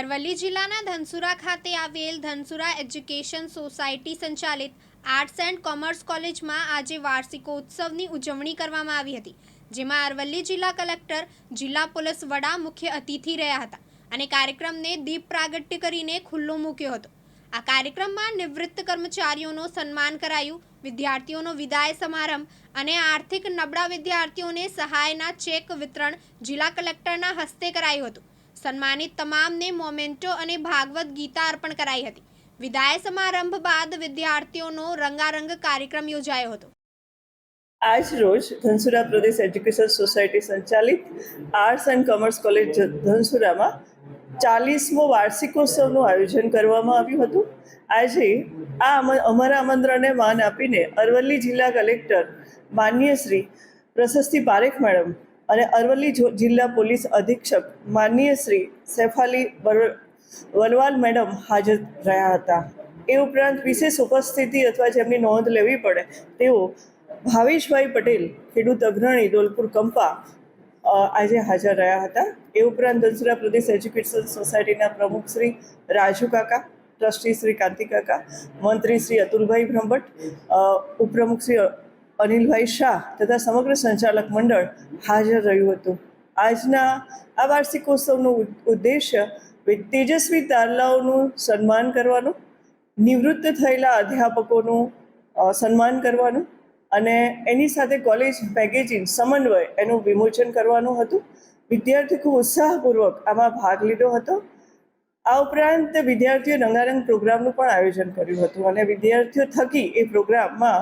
અરવલ્લી જિલ્લાના ધનસુરા ખાતે આવેલ ધનસુરા એજ્યુકેશન સોસાયટી સંચાલિત આર્ટ્સ એન્ડ કોમર્સ કોલેજમાં આજે વાર્ષિકોત્સવની ઉજવણી કરવામાં આવી હતી, જેમાં અરવલ્લી જિલ્લા કલેક્ટર, જિલ્લા પોલીસ વડા મુખ્ય અતિથિ રહ્યા હતા અને કાર્યક્રમને દીપ પ્રાગટ્ય કરીને ખુલ્લો મૂક્યો હતો. આ કાર્યક્રમમાં નિવૃત્ત કર્મચારીઓનું સન્માન કરાયું, વિદ્યાર્થીઓનો વિદાય સમારંભ અને આર્થિક નબળા વિદ્યાર્થીઓને સહાયના ચેક વિતરણ જિલ્લા કલેક્ટરના હસ્તે કરાયું હતું. સન્માનિત તમામને મોમેન્ટો અને ભાગવત ગીતા અર્પણ કરાઈ હતી. વિદાય સમારંભ બાદ વિદ્યાર્થીઓનો રંગારંગ કાર્યક્રમ યોજાયો હતો. આજ રોજ ધનસુરા પ્રદેશ એજ્યુકેશન સોસાયટી સંચાલિત આર્ટ્સ એન્ડ કોમર્સ કોલેજ ધનસુરામાં ચાલીસમો વાર્ષિકોત્સવનું આયોજન કરવામાં આવ્યું હતું. આજે આ અમારા આમંત્રણને માન આપીને અરવલ્લી જિલ્લા કલેક્ટર માન્ય શ્રી પ્રશસ્તિ પારેખ મેડમ અને અરવલ્લી જિલ્લા પોલીસ અધિક્ષક માનનીય શ્રી સેફાલી વલવાલ મેડમ હાજર રહ્યા હતા. એ ઉપરાંત વિશેષ ઉપસ્થિતિ અથવા જેમની નોંધ લેવી પડે તેઓ ભાવેશભાઈ પટેલ, ખેડૂત અગ્રણી, ડોલપુર કંપા આજે હાજર રહ્યા હતા. એ ઉપરાંત દસરા પ્રદેશ એજ્યુકેશન સોસાયટીના પ્રમુખ શ્રી રાજુ કાકા, ટ્રસ્ટી શ્રી કાંતિ કાકા, મંત્રી શ્રી અતુલભાઈ બ્રહ્મભટ્ટ ઉપપ્રમુખ શ્રી અનિલભાઈ શાહ તથા સમગ્ર સંચાલક મંડળ હાજર રહ્યું હતું. આજના આ વાર્ષિકોત્સવનો ઉદ્દેશ્ય તેજસ્વી તારલાઓનું સન્માન કરવાનું, નિવૃત્ત થયેલા અધ્યાપકોનું સન્માન કરવાનું અને એની સાથે કોલેજ પેકેજિંગ સમન્વય એનું વિમોચન કરવાનું હતું. વિદ્યાર્થી ખૂબ ઉત્સાહપૂર્વક આમાં ભાગ લીધો હતો. આ ઉપરાંત વિદ્યાર્થીઓ રંગારંગ પ્રોગ્રામનું પણ આયોજન કર્યું હતું અને વિદ્યાર્થીઓ થકી એ પ્રોગ્રામમાં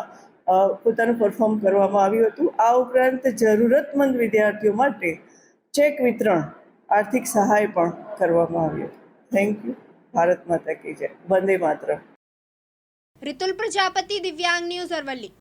પોતાનું પરફોર્મ કરવામાં આવ્યું હતું. આ ઉપરાંત જરૂરતમંદ વિદ્યાર્થીઓ માટે ચેક વિતરણ, આર્થિક સહાય પણ કરવામાં આવ્યું થેન્ક યુ ભારત માતા કી જય. વંદે માત્ર રિતુલ પ્રજાપતિ દિવ્યાંગ ન્યૂઝ અરવલ્લી.